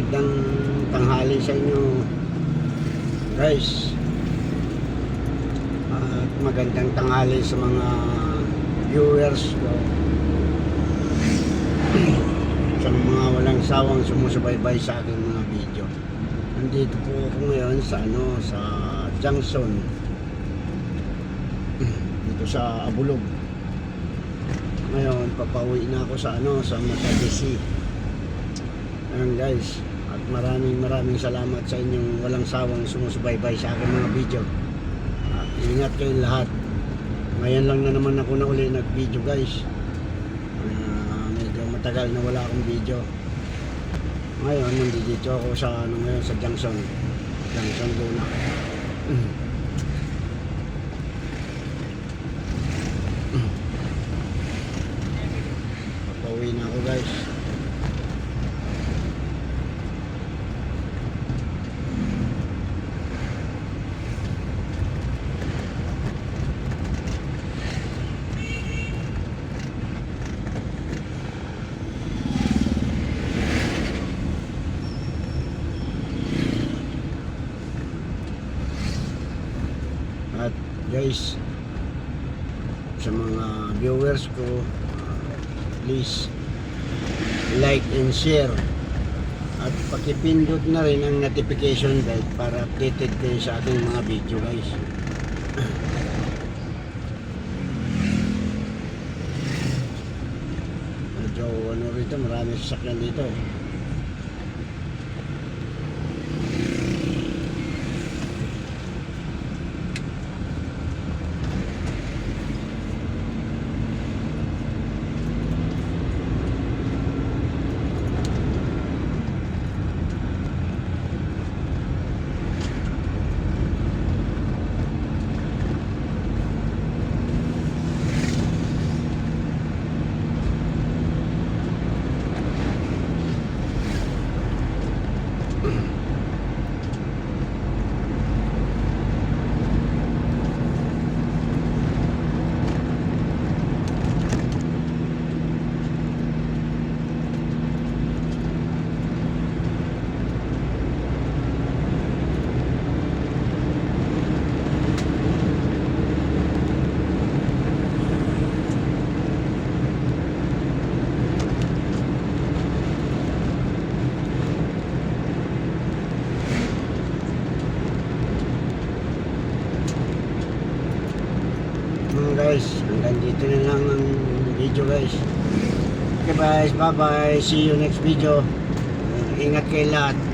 magandang tanghali sa inyo guys. At magandang tanghali sa mga viewers ko. Sa mga walang sawang sumusubaybay sa aking mga video. Nandito po ako ngayon sa ano sa Junction dito sa Abulog. Ngayon papauwi na ako sa ano sa Matagisi Ayan guys, at maraming maraming salamat sa inyong walang sawang sumusubaybay sa aking mga video. At ingat kayong lahat. Ngayon lang na naman ako na uli nag-video guys. Ah, medyo matagal na wala akong video. Ngayon, nandito ako sa ano ngayon sa Junction. Junction Luna. Papauwi na ako guys. At guys, sa mga viewers ko, uh, please like and share. At pakipindot na rin ang notification bell para updated kayo sa ating mga video guys. Medyo ano rito, marami sasakyan dito. Mga guys, hanggang dito na lang ang video guys. Okay guys, bye bye. See you next video. Ingat kayo lahat.